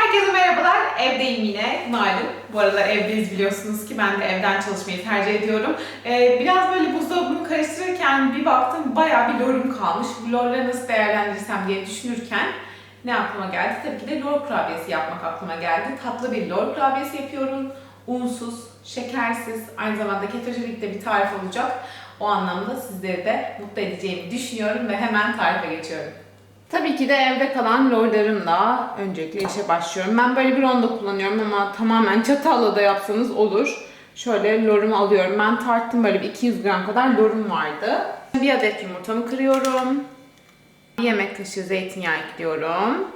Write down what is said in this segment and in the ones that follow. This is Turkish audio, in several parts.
Herkese merhabalar. Evdeyim yine. Malum. Bu aralar evdeyiz biliyorsunuz ki ben de evden çalışmayı tercih ediyorum. Ee, biraz böyle buzdolabını karıştırırken bir baktım bayağı bir lorum kalmış. Bu lorları nasıl değerlendirsem diye düşünürken ne aklıma geldi? Tabii ki de lor kurabiyesi yapmak aklıma geldi. Tatlı bir lor kurabiyesi yapıyorum. Unsuz, şekersiz, aynı zamanda ketojenik de bir tarif olacak. O anlamda sizleri de mutlu edeceğimi düşünüyorum ve hemen tarife geçiyorum. Tabii ki de evde kalan lorlarımla öncelikle işe başlıyorum. Ben böyle bir ronda kullanıyorum ama tamamen çatalla da yapsanız olur. Şöyle lorumu alıyorum. Ben tarttım böyle bir 200 gram kadar lorum vardı. Bir adet yumurtamı kırıyorum. Bir yemek kaşığı zeytinyağı ekliyorum.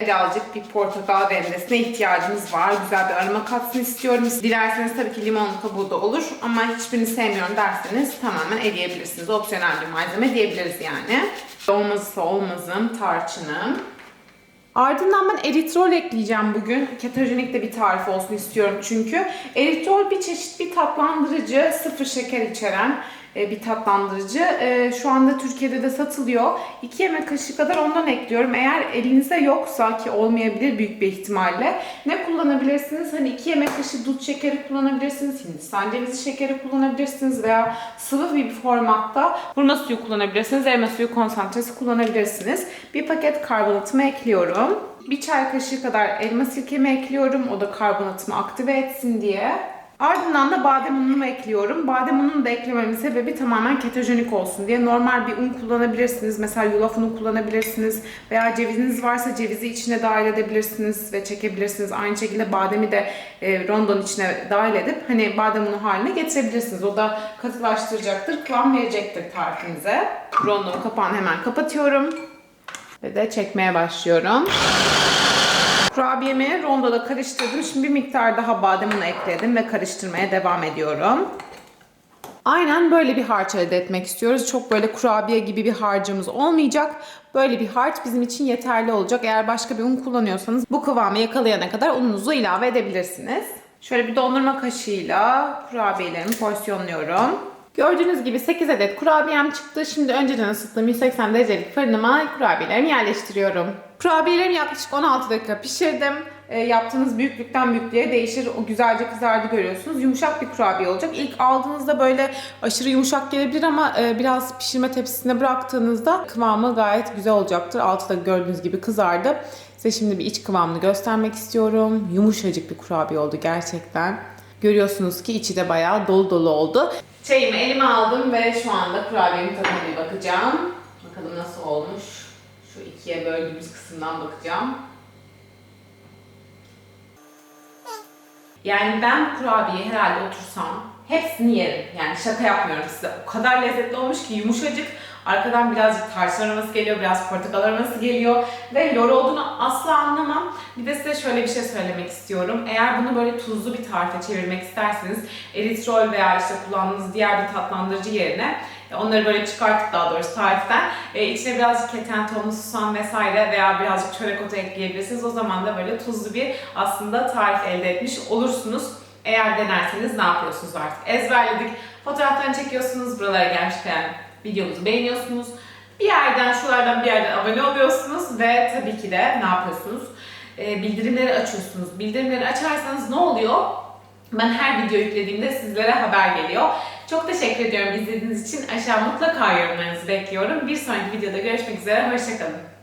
Birazcık bir portakal rendesine ihtiyacımız var. Güzel bir aroma katsın istiyorum. Dilerseniz tabii ki limon kabuğu da olur ama hiçbirini sevmiyorum derseniz tamamen eleyebilirsiniz. Opsiyonel bir malzeme diyebiliriz yani. Olmazsa olmazım tarçınım. Ardından ben eritrol ekleyeceğim bugün. Ketojenik de bir tarif olsun istiyorum çünkü. Eritrol bir çeşit bir tatlandırıcı, sıfır şeker içeren bir tatlandırıcı. E, Şu anda Türkiye'de de satılıyor. 2 yemek kaşığı kadar ondan ekliyorum. Eğer elinizde yoksa ki olmayabilir büyük bir ihtimalle ne kullanabilirsiniz? Hani 2 yemek kaşığı dut şekeri kullanabilirsiniz. Hindistan cevizi şekeri kullanabilirsiniz veya sıvı bir formatta hurma suyu kullanabilirsiniz. Elma suyu konsantresi kullanabilirsiniz. Bir paket karbonatımı ekliyorum. Bir çay kaşığı kadar elma sirkemi ekliyorum. O da karbonatımı aktive etsin diye. Ardından da badem unumu ekliyorum. Badem ununu da eklememin sebebi tamamen ketojenik olsun diye. Normal bir un kullanabilirsiniz. Mesela yulaf unu kullanabilirsiniz. Veya ceviziniz varsa cevizi içine dahil edebilirsiniz ve çekebilirsiniz. Aynı şekilde bademi de e, rondonun içine dahil edip hani badem unu haline getirebilirsiniz. O da katılaştıracaktır, kıvam verecektir tarifinize. Rondonun kapağını hemen kapatıyorum. Ve de çekmeye başlıyorum. Kurabiyemi rondoda karıştırdım. Şimdi bir miktar daha badem unu ekledim ve karıştırmaya devam ediyorum. Aynen böyle bir harç elde etmek istiyoruz. Çok böyle kurabiye gibi bir harcımız olmayacak. Böyle bir harç bizim için yeterli olacak. Eğer başka bir un kullanıyorsanız bu kıvamı yakalayana kadar ununuzu ilave edebilirsiniz. Şöyle bir dondurma kaşığıyla kurabiyelerimi porsiyonluyorum. Gördüğünüz gibi 8 adet kurabiyem çıktı. Şimdi önceden ısıttığım 180 derecelik fırınıma kurabiyelerimi yerleştiriyorum. Kurabiyelerimi yaklaşık 16 dakika pişirdim. E, yaptığınız büyüklükten büyüklüğe değişir. O güzelce kızardı görüyorsunuz. Yumuşak bir kurabiye olacak. İlk aldığınızda böyle aşırı yumuşak gelebilir ama e, biraz pişirme tepsisine bıraktığınızda kıvamı gayet güzel olacaktır. Altı da gördüğünüz gibi kızardı. Size şimdi bir iç kıvamını göstermek istiyorum. Yumuşacık bir kurabiye oldu gerçekten. Görüyorsunuz ki içi de bayağı dolu dolu oldu. Çayımı elime aldım ve şu anda kurabiyemin tadına bakacağım. Bakalım nasıl olmuş. Şu ikiye böldüğümüz kısımdan bakacağım. Yani ben bu kurabiyeyi herhalde otursam hepsini yerim. Yani şaka yapmıyorum size. O kadar lezzetli olmuş ki yumuşacık. Arkadan birazcık tarçın aroması geliyor, biraz portakal aroması geliyor. Ve lor olduğunu asla anlamam. Bir de size şöyle bir şey söylemek istiyorum. Eğer bunu böyle tuzlu bir tarife çevirmek isterseniz eritrol veya işte kullandığınız diğer bir tatlandırıcı yerine e, Onları böyle çıkarttık daha doğrusu tariften. E, içine birazcık keten tohumu, susam vesaire veya birazcık çörek otu ekleyebilirsiniz. O zaman da böyle tuzlu bir aslında tarif elde etmiş olursunuz. Eğer denerseniz ne yapıyorsunuz artık? Ezberledik. Fotoğraflarını çekiyorsunuz. Buralara gelmişken videomuzu beğeniyorsunuz. Bir yerden, şulardan bir yerden abone oluyorsunuz ve tabii ki de ne yapıyorsunuz? E, bildirimleri açıyorsunuz. Bildirimleri açarsanız ne oluyor? Ben her video yüklediğimde sizlere haber geliyor. Çok teşekkür ediyorum izlediğiniz için. Aşağı mutlaka yorumlarınızı bekliyorum. Bir sonraki videoda görüşmek üzere. Hoşçakalın.